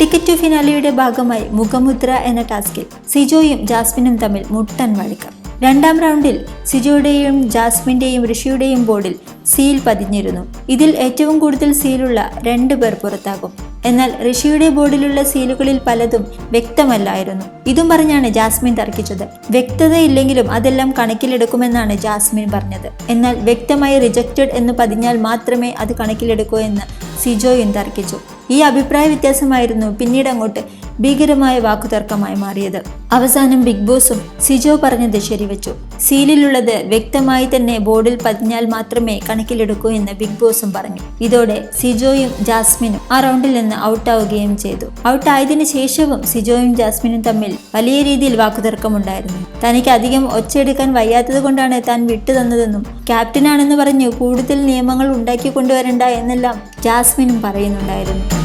Ticket to ഫിനാലിയുടെ ഭാഗമായി മുഖമുദ്ര എന്ന ടാസ്കിൽ സിജോയും ജാസ്മിനും തമ്മിൽ മുട്ടൻ വഴക്കം. രണ്ടാം റൗണ്ടിൽ സിജോയുടെയും ജാസ്മിന്റെയും ഋഷിയുടെയും ബോർഡിൽ സീൽ പതിഞ്ഞിരുന്നു. ഇതിൽ ഏറ്റവും കൂടുതൽ സീലുള്ള രണ്ട് പേർ പുറത്താകും. എന്നാൽ ഋഷിയുടെ ബോർഡിലുള്ള സീലുകളിൽ പലതും വ്യക്തമല്ലായിരുന്നു. ഇതും പറഞ്ഞാണ് ജാസ്മിൻ തർക്കിച്ചത്. വ്യക്തതയില്ലെങ്കിലും അതെല്ലാം കണക്കിലെടുക്കുമെന്നാണ് ജാസ്മിൻ പറഞ്ഞത്. എന്നാൽ വ്യക്തമായി റിജക്റ്റഡ് എന്ന് പതിഞ്ഞാൽ മാത്രമേ അത് കണക്കിലെടുക്കൂ എന്ന് സിജോയും തർക്കിച്ചു. ഈ അഭിപ്രായ വ്യത്യാസമായിരുന്നു പിന്നീട് അങ്ങോട്ട് ഭീകരമായ വാക്കുതർക്കമായി മാറിയത്. അവസാനം ബിഗ് ബോസും സിജോ പറഞ്ഞത് ശരിവച്ചു. സീലിലുള്ളത് വ്യക്തമായി തന്നെ ബോർഡിൽ പതിഞ്ഞാൽ മാത്രമേ കണക്കിലെടുക്കൂ എന്ന് ബിഗ് ബോസും പറഞ്ഞു. ഇതോടെ സിജോയും ജാസ്മിനും ആ റൗണ്ടിൽ നിന്ന് ഔട്ടാവുകയും ചെയ്തു. ഔട്ടായതിനു ശേഷവും സിജോയും ജാസ്മിനും തമ്മിൽ വലിയ രീതിയിൽ വാക്കുതർക്കമുണ്ടായിരുന്നു. തനിക്ക് അധികം ഒച്ചയെടുക്കാൻ വയ്യാത്തത് കൊണ്ടാണ് താൻ വിട്ടുതന്നതെന്നും ക്യാപ്റ്റനാണെന്ന് പറഞ്ഞു കൂടുതൽ നിയമങ്ങൾ ഉണ്ടാക്കി കൊണ്ടുവരണ്ട എന്നെല്ലാം ജാസ്മിനും പറയുന്നുണ്ടായിരുന്നു.